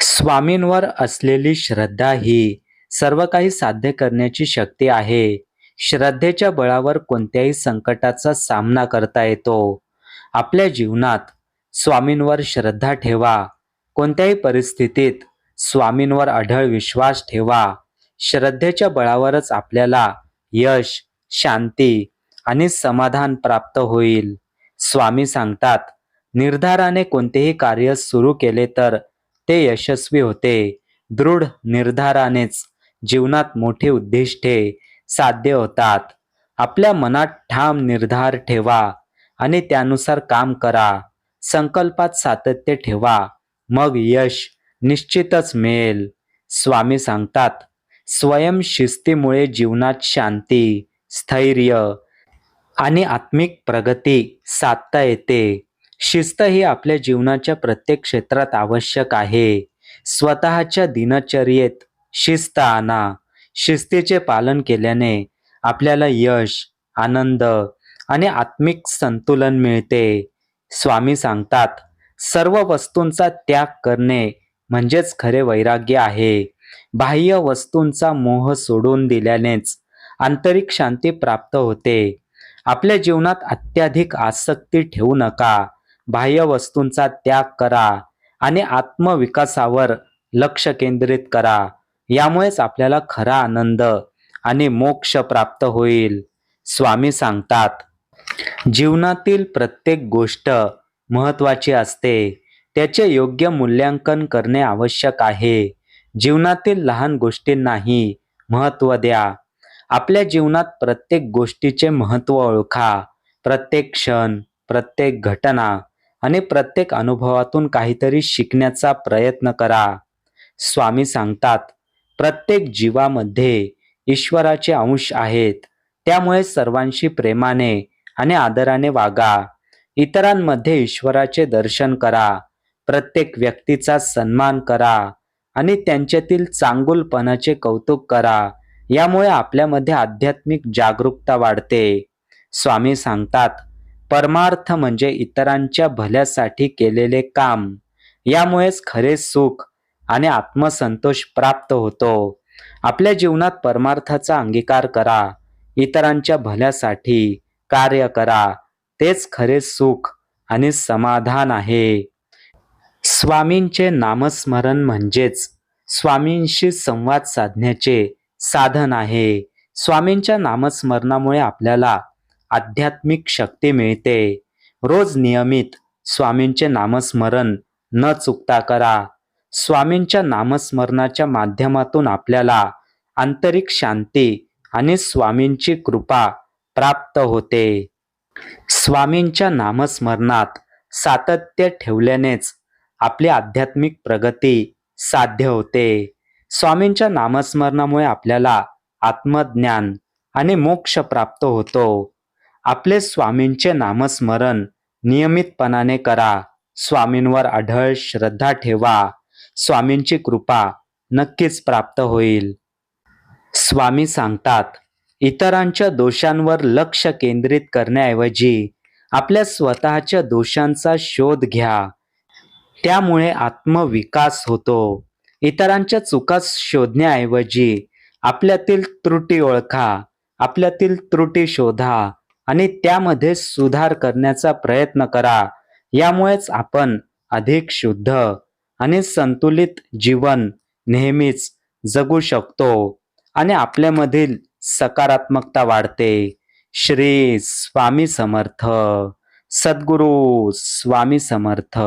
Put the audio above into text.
स्वामींवर असलेली श्रद्धा ही सर्व काही साध्य करण्याची शक्ती आहे. श्रद्धेच्या बळावर कोणत्याही संकटाचा सामना करता येतो. आपल्या जीवनात स्वामींवर श्रद्धा ठेवा. कोणत्याही परिस्थितीत स्वामींवर अढळ विश्वास ठेवा. श्रद्धेच्या बळावरच आपल्याला यश शांती आणि समाधान प्राप्त होईल. स्वामी सांगतात निर्धाराने कोणतेही कार्य सुरू केले तर ते यशस्वी होते. दृढ निर्धारानेच जीवनात मोठी उद्दिष्टे साध्य होतात. आपल्या मनात ठाम निर्धार ठेवा आणि त्यानुसार काम करा. संकल्पात सातत्य ठेवा. मग यश निश्चितच मिळेल. स्वामी सांगतात स्वयंशिस्तीमुळे जीवनात शांती स्थैर्य आणि आत्मिक प्रगती साधता येते. शिस्त ही आपल्या जीवनाच्या प्रत्येक क्षेत्रात आवश्यक आहे. स्वतःच्या दिनचर्येत शिस्त आणा. शिस्तीचे पालन केल्याने आपल्याला यश आनंद आणि आत्मिक संतुलन मिळते. स्वामी सांगतात सर्व वस्तूंचा त्याग करणे म्हणजेच खरे वैराग्य आहे. बाह्य वस्तूंचा मोह सोडून दिल्यानेच आंतरिक शांती प्राप्त होते. आपल्या जीवनात अत्याधिक आसक्ती ठेवू नका. बाह्य वस्तूंचा त्याग करा आणि आत्मविकासावर लक्ष केंद्रित करा. यामुळेच आपल्याला खरा आनंद आणि मोक्ष प्राप्त होईल. स्वामी सांगतात जीवनातील प्रत्येक गोष्ट महत्वाची असते. त्याचे योग्य मूल्यांकन करणे आवश्यक आहे. जीवनातील लहान गोष्टींनाही महत्त्व द्या. आपल्या जीवनात प्रत्येक गोष्टीचे महत्त्व ओळखा. प्रत्येक क्षण प्रत्येक घटना आणि प्रत्येक अनुभवातून काहीतरी शिकण्याचा प्रयत्न करा. स्वामी सांगतात प्रत्येक जीवामध्ये ईश्वराचे अंश आहेत. त्यामुळे सर्वांशी प्रेमाने आणि आदराने वागा. इतरांमध्ये ईश्वराचे दर्शन करा. प्रत्येक व्यक्तीचा सन्मान करा आणि त्यांच्यातील चांगुलपणाचे कौतुक करा. यामुळे आपल्यामध्ये आध्यात्मिक जागरूकता वाढते. स्वामी सांगतात परमार्थ म्हणजे इतरांच्या भल्यासाठी केलेले काम. यामुळेच खरे सुख आणि आत्मसंतोष प्राप्त होतो. आपल्या जीवनात परमार्थाचा अंगीकार करा. इतरांच्या भल्यासाठी कार्य करा. तेच खरे सुख आणि समाधान आहे. स्वामींचे नामस्मरण म्हणजेच स्वामींशी संवाद साधण्याचे साधन आहे. स्वामींच्या नामस्मरणामुळे आपल्याला आध्यात्मिक शक्ती मिळते. रोज नियमित स्वामींचे नामस्मरण न चुकता करा. स्वामींच्या नामस्मरणाच्या माध्यमातून आपल्याला आंतरिक शांती आणि स्वामींची कृपा प्राप्त होते. स्वामींच्या नामस्मरणात सातत्य ठेवल्यानेच आपली आध्यात्मिक प्रगती साध्य होते. स्वामींच्या नामस्मरणामुळे आपल्याला आत्मज्ञान आणि मोक्ष प्राप्त होतो. आपले स्वामींचे नामस्मरण नियमितपणाने करा. स्वामींवर आढळ श्रद्धा ठेवा. स्वामींची कृपा नक्कीच प्राप्त होईल. स्वामी सांगतात इतरांच्या दोषांवर लक्ष केंद्रित करण्याऐवजी आपल्या स्वतःच्या दोषांचा शोध घ्या. त्यामुळे आत्मविकास होतो. इतरांच्या चुका शोधण्याऐवजी आपल्यातील त्रुटी ओळखा. आपल्यातील त्रुटी शोधा. आणि त्यामध्ये सुधार करण्याचा प्रयत्न करा. यामुळेच आपण अधिक शुद्ध आणि संतुलित जीवन नेहमीच जगू शकतो आणि आपल्यामधील सकारात्मकता वाढते. श्री स्वामी समर्थ. सद्गुरू स्वामी समर्थ.